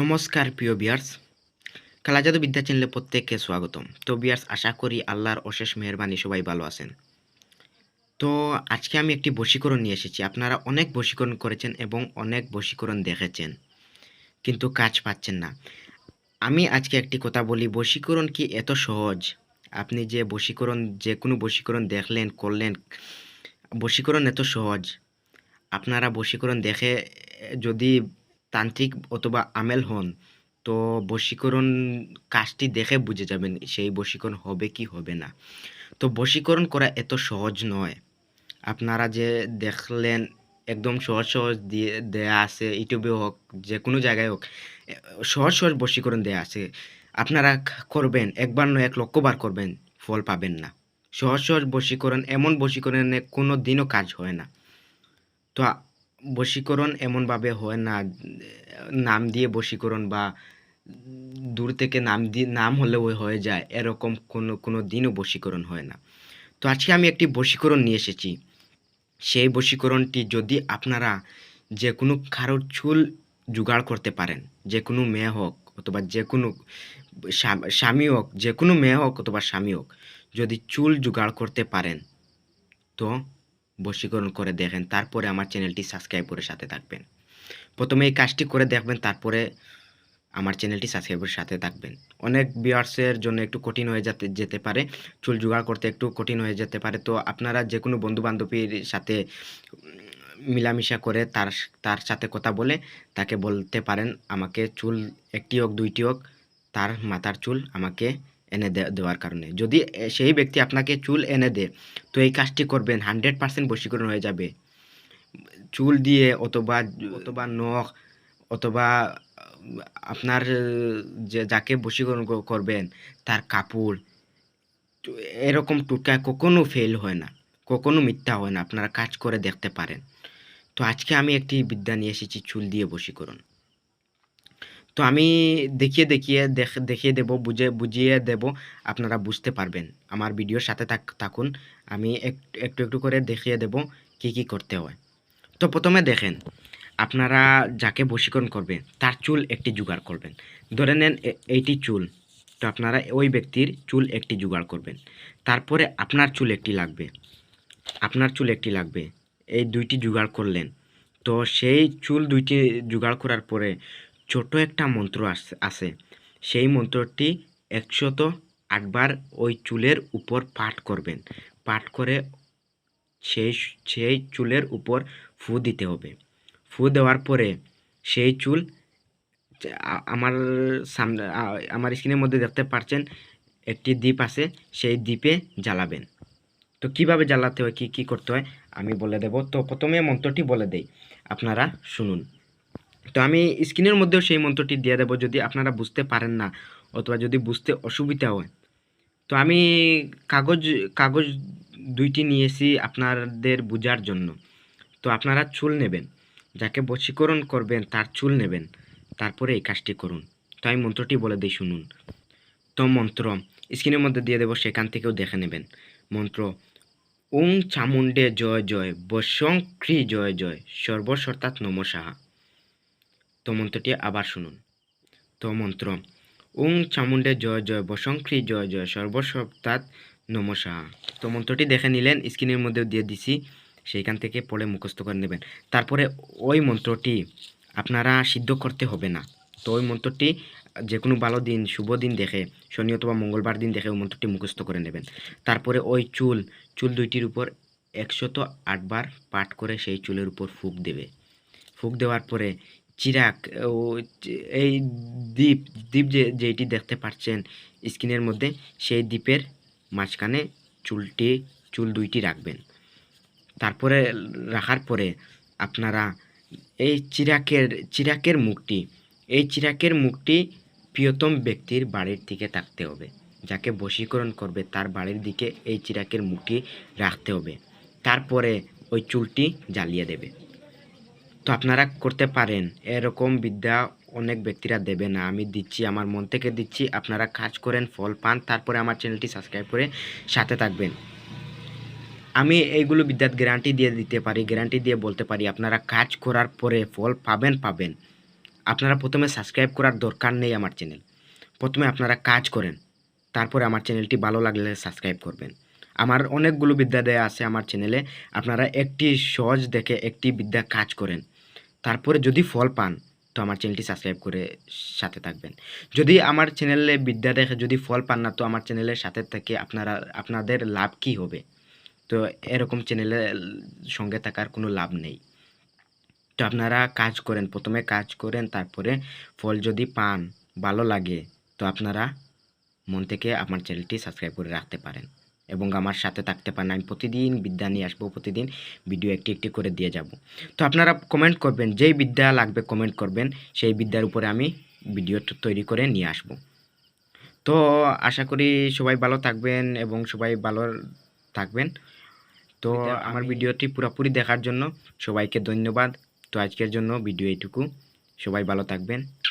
নমস্কার, প্রিয় বিয়ার্স। কালাজাদু বিদ্যা চ্যানেলে প্রত্যেককে স্বাগতম। তো বিয়ার্স, আশা করি আল্লাহর অশেষ মেহরবানি সবাই ভালো আছেন। তো আজকে আমি একটি বশীকরণ নিয়ে এসেছি। আপনারা অনেক বশীকরণ করেছেন এবং অনেক বশীকরণ দেখেছেন, কিন্তু কাজ পাচ্ছেন না। আমি আজকে একটি কথা বলি, বশীকরণ কি এত সহজ? আপনি যে বশীকরণ, যে কোনো বশীকরণ দেখলেন, করলেন, বশীকরণ এত সহজ। আপনারা বশীকরণ দেখে যদি তান্ত্রিক অথবা আমেল হন, তো বশীকরণ কাজটি দেখে বুঝে যাবেন সেই বশীকরণ হবে কি হবে না। তো বশীকরণ করা এত সহজ নয়। আপনারা যে দেখলেন, একদম সহজ সহজ দিয়ে দেয়া আছে, ইউটিউবে হোক যে কোনো জায়গায় হোক সহজ সহজ বশীকরণ দেয়া আছে। আপনারা করবেন, একবার নয়, এক লক্ষবার করবেন, ফল পাবেন না। সহজ সহজ বশীকরণ, এমন বশীকরণে কোনো দিনও কাজ হয় না। তো বশীকরণ এমনভাবে হয় না, নাম দিয়ে বশীকরণ বা দূর থেকে নাম দিয়ে, নাম হলেও হয়ে যায়, এরকম কোনো কোনো দিনও বশীকরণ হয় না। তো আজকে আমি একটি বশীকরণ নিয়ে এসেছি। সেই বশীকরণটি যদি আপনারা যে কোনো কারোর চুল জোগাড় করতে পারেন, যে কোনো মেয়ে হোক অথবা যে কোনো স্বামী হোক, যে কোনো মেয়ে হোক অথবা স্বামী হোক, যদি চুল জোগাড় করতে পারেন, তো বশীকরণ করে দেখেন, তারপরে আমার চ্যানেলটি সাবস্ক্রাইব করে সাথে থাকবেন। প্রথমে এই কাজটি করে দেখবেন, তারপরে আমার চ্যানেলটি সাবস্ক্রাইবের সাথে থাকবেন। অনেক ভিউয়ার্সের জন্য একটু কঠিন হয়ে যেতে যেতে পারে, চুল জোগাড় করতে একটু কঠিন হয়ে যেতে পারে। তো আপনারা যে কোনো বন্ধু বান্ধবীর সাথে মিলামিশা করে তার তার সাথে কথা বলে তাকে বলতে পারেন, আমাকে চুল একটি হোক, দুইটি হোক, তার মাথার চুল আমাকে এনে দেওয়ার কারণে। যদি সেই ব্যক্তি আপনাকে চুল এনে দেয় তো এই কাজটি করবেন, হান্ড্রেড পার্সেন্ট বশীকরণ হয়ে যাবে। চুল দিয়ে অথবা অথবা নখ, অথবা আপনার যে, যাকে বশীকরণ করবেন, তার কাপড় এরকম টুটকা কখনো ফেল হয় না, কখনো মিথ্যা হয় না, আপনারা কাজ করে দেখতে পারেন। তো আজকে আমি একটি বিদ্যা নিয়ে এসেছি, চুল দিয়ে বশীকরণ। তো আমি দেখিয়ে দেখিয়ে, দেখ- দেখিয়ে দেব, বুঝে, বুঝিয়ে দেব, আপনারা বুঝতে পারবেন। আমার ভিডিওর সাথে থাক- থাকুন, আমি এক- একটু একটু করে দেখিয়ে দেব কি কি করতে হয়। তো প্রথমে দেখেন, আপনারা যাকে বশীকরণ করবেন, তার চুল একটি জোগাড় করবেন। ধরে নেন এইটি চুল, তো আপনারা ওই ব্যক্তির চুল একটি জোগাড় করবেন। তারপরে আপনার চুল একটি লাগবে, আপনার চুল একটি লাগবে, এই দুইটি জোগাড় করলেন। তো সেই চুল দুইটি জোগাড় করার পরে ছোট একটা মন্ত্র আছে। সেই মন্ত্রটি একশত আটবার ওই চুলের উপর পাঠ করবেন। পাঠ করে সেই সেই চুলের উপর ফু দিতে হবে। ফু দেওয়ার পরে সেই চুল আমার সামনে আমার স্ক্রিনের মধ্যে দেখতে পাচ্ছেন একটি দ্বীপ আছে, সেই দ্বীপে জ্বালাবেন। তো কীভাবে জ্বালাতে হয়, কি কি করতে হয়, আমি বলে দেব। তো প্রথমে মন্ত্রটি বলে দেই। আপনারা শুনুন। তো আমি স্ক্রিনের মধ্যেও সেই মন্ত্রটি দিয়ে দেবো, যদি আপনারা বুঝতে পারেন না অথবা যদি বুঝতে অসুবিধা হয়। তো আমি কাগজ কাগজ দুইটি নিয়েছি আপনাদের বোঝার জন্য। তো আপনারা চুল নেবেন, যাকে বশীকরণ করবেন তার চুল নেবেন, তারপরে এই কাজটি করুন। তো আমি মন্ত্রটি বলে দিই, শুনুন। তো মন্ত্র, স্ক্রিনের মধ্যে দিয়ে দেবো, সেখান থেকেও দেখে নেবেন। মন্ত্র, ওং চামুণ্ডে জয় জয় বসং ক্রি জয় জয় সর্বসর্তাৎ নম সাহা। তো মন্ত্রটি আবার শুনুন। তো মন্ত্র, ওং চামুণ্ডে জয় জয় বসংক্রি জয় জয় সর্বসপ্তাৎ নম সাহা তো মন্ত্রটি দেখে নিলেন, স্ক্রিনের মধ্যে দিয়ে দিছি, সেইখান থেকে পড়ে মুখস্থ করে নেবেন। তারপরে ওই মন্ত্রটি আপনারা সিদ্ধ করতে হবে না। তো ওই মন্ত্রটি যে কোনো ভালো দিন, শুভ দিন দেখে, শনি অথবা মঙ্গলবার দিন দেখে ওই মন্ত্রটি মুখস্থ করে নেবেন। তারপরে ওই চুল চুল দুইটির উপর একশত আটবার পাঠ করে সেই চুলের উপর ফুক দেবে। ফুক দেওয়ার পরে চিরাক ও এই দ্বীপ দ্বীপ যে যেটি দেখতে পাচ্ছেন স্ক্রিনের মধ্যে, সেই দ্বীপের মাঝখানে চুলটি, চুল দুইটি রাখবেন। তারপরে রাখার পরে আপনারা এই চিরাকের চিরাকের মুখটি, এই চিরাকের মুখটি প্রিয়তম ব্যক্তির বাড়ির দিকে থাকতে হবে। যাকে বশীকরণ করবে, তার বাড়ির দিকে এই চিরাকের মুখটি রাখতে হবে। তারপরে ওই চুলটি জ্বালিয়ে দেবে। তো আপনারা করতে পারেন। এরকম বিদ্যা অনেক ব্যক্তিরা দেবে না। আমি দিচ্ছি, আমার মন থেকে দিচ্ছি, আপনারা কাজ করেন, ফল পান, তারপরে আমার চ্যানেলটি সাবস্ক্রাইব করে সাথে থাকবেন। আমি এইগুলো বিদ্যার গ্যারান্টি দিয়ে দিতে পারি গ্যারান্টি দিয়ে বলতে পারি, আপনারা কাজ করার পরে ফল পাবেন পাবেন। আপনারা প্রথমে সাবস্ক্রাইব করার দরকার নেই আমার চ্যানেল। প্রথমে আপনারা কাজ করেন, তারপরে আমার চ্যানেলটি ভালো লাগলে সাবস্ক্রাইব করবেন। আমার অনেকগুলো বিদ্যা দেয়া আছে আমার চ্যানেলে। আপনারা একটি সহজ দেখে একটি বিদ্যা কাজ করেন। তারপরে যদি ফল পান, তো আমার চ্যানেলটি সাবস্ক্রাইব করে সাথে থাকবেন। যদি আমার চ্যানেলে বিদ্যা দেখে যদি ফল পান না, তো আমার চ্যানেলের সাথে থেকে আপনারা, আপনাদের লাভ কি হবে? তো এরকম চ্যানেলের সঙ্গে থাকার কোনো লাভ নেই। তো আপনারা কাজ করেন, প্রথমে কাজ করেন, তারপরে ফল যদি পান, ভালো লাগে, তো আপনারা মন থেকে আমার চ্যানেলটি সাবস্ক্রাইব করে রাখতে পারেন। এবং আমার সাথে থাকতে পারেন। আমি প্রতিদিন বিদ্যা নিয়ে আসব প্রতিদিন ভিডিও একটি একটি করে দিয়ে যাব। তো আপনারা কমেন্ট করবেন যেই বিদ্যা লাগবে কমেন্ট করবেন সেই বিদ্যার উপরে আমি ভিডিও তৈরি করে নিয়ে আসব। তো আশা করি সবাই ভালো থাকবেন এবং সবাই ভালো থাকবেন। তো আমার ভিডিওটি পুরোপুরি দেখার জন্য সবাইকে ধন্যবাদ। তো আজকের জন্য ভিডিও এইটুকু। সবাই ভালো থাকবেন।